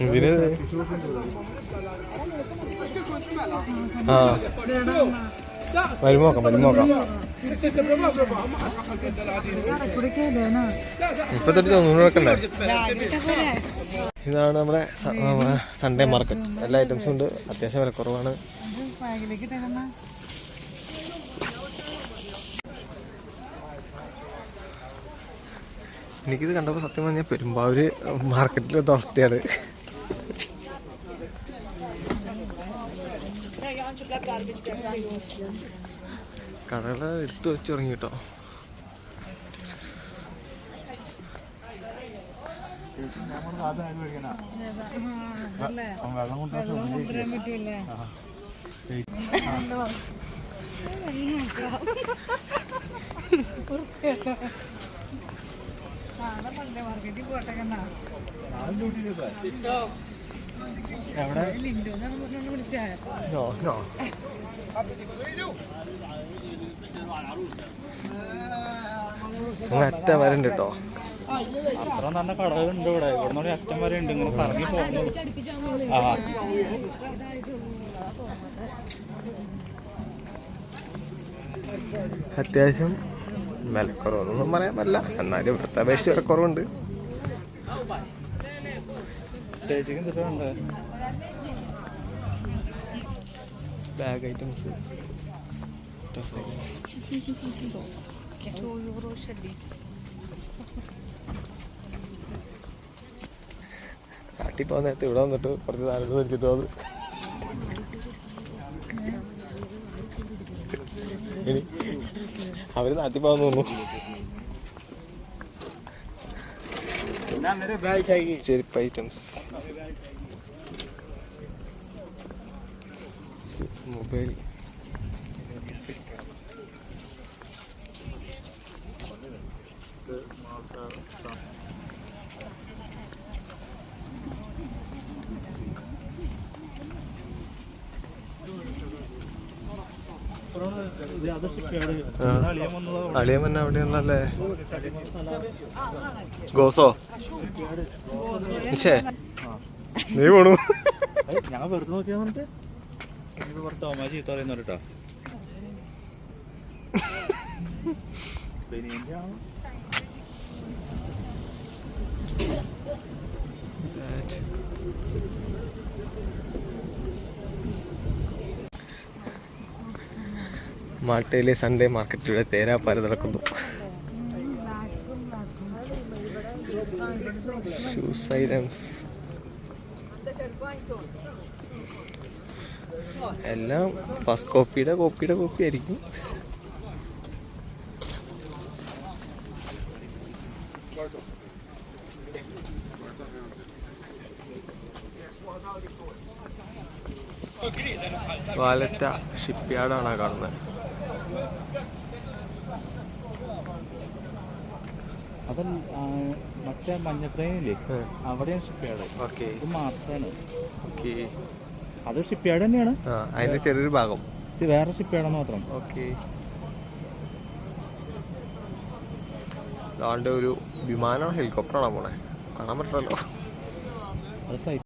ഇതിന് ആ. വരുമോക്കാം വരുമോക്കാം മുപ്പത്തെട്ട് ഇതാണ് നമ്മുടെ സൺഡേ മാർക്കറ്റ് എല്ലാ ഐറ്റംസും ഉണ്ട്. അത്യാവശ്യം വില കുറവാണ്. എനിക്കിത് കണ്ടപ്പോൾ സത്യം പറഞ്ഞാൽ പെരുമ്പാവൂര് മാർക്കറ്റിലത്തെ അവസ്ഥയാണ്. കടകൾ എടുത്തു വെച്ച് തുടങ്ങി കേട്ടോ. നോ അങ്ങ് അറ്റ വരണ്ട് കേട്ടോ. അത്ര നല്ല കടകളുണ്ട് ഇവിടെ. ഇവിടെ നിന്ന് അറ്റം വരെ ഉണ്ട്. ഇങ്ങനെ കറങ്ങി പോകുന്നു. ആ. അത്യാവശ്യം വിലക്കുറവൊന്നും പറയാൻ പറ്റില്ല. എന്നാലും ഇവിടുത്തെ അപേക്ഷിച്ച് വിലക്കുറവുണ്ട്. ബാഗ് ഐറ്റംസ് നാട്ടിൽ പോകാൻ നേരത്തെ ഇവിടെ വന്നിട്ട് കുറച്ച് സാധനങ്ങൾ മേടിച്ചിട്ട് ഇനി അവർ നാട്ടിൽ പോകാൻ തോന്നുന്നു. ചെരുപ്പ് ഐറ്റംസ് മൊബൈൽ അളിയൻ തന്നെ അവിടെയുള്ളല്ലേ ഗോസോ? നീ പോണു. ഞാൻ വെറുതെ നോക്കിയാ പറഞ്ഞിട്ട് ഇനിയിപ്പോ കുറച്ച് തോമാ ചീത്ത മാട്ടയിലെ സൺഡേ മാർക്കറ്റിലൂടെ തേരാപ്പാര നടക്കുന്നു. ഷൂസ് ഐറ്റംസ് എല്ലാം ഫസ്റ്റ് കോപ്പിയുടെ കോപ്പിയുടെ കോപ്പി ആയിരിക്കും. വാലറ്റ ഷിപ്പ് യാർഡാണ് കാണുന്നത് അത് മറ്റേ മഞ്ഞ ട്രെയിനില്ലേ ഉം. അവിടെയാണ് ഷിപ്പ്യാർഡ് ഓക്കെ. ഇത് മാർസാണ്. ഓക്കെ. അത് ഷിപ്പ്യാർഡ് തന്നെയാണ്. അതിന്റെ ചെറിയൊരു ഭാഗം. വേറെ ഷിപ്പ് മാത്രം. ഓക്കെ. ആളുടെ ഒരു വിമാനോ ഹെലികോപ്റ്ററാണോ പോണേ? കാണാൻ പറ്റില്ലല്ലോ. അത് ഫ്ലൈറ്റ്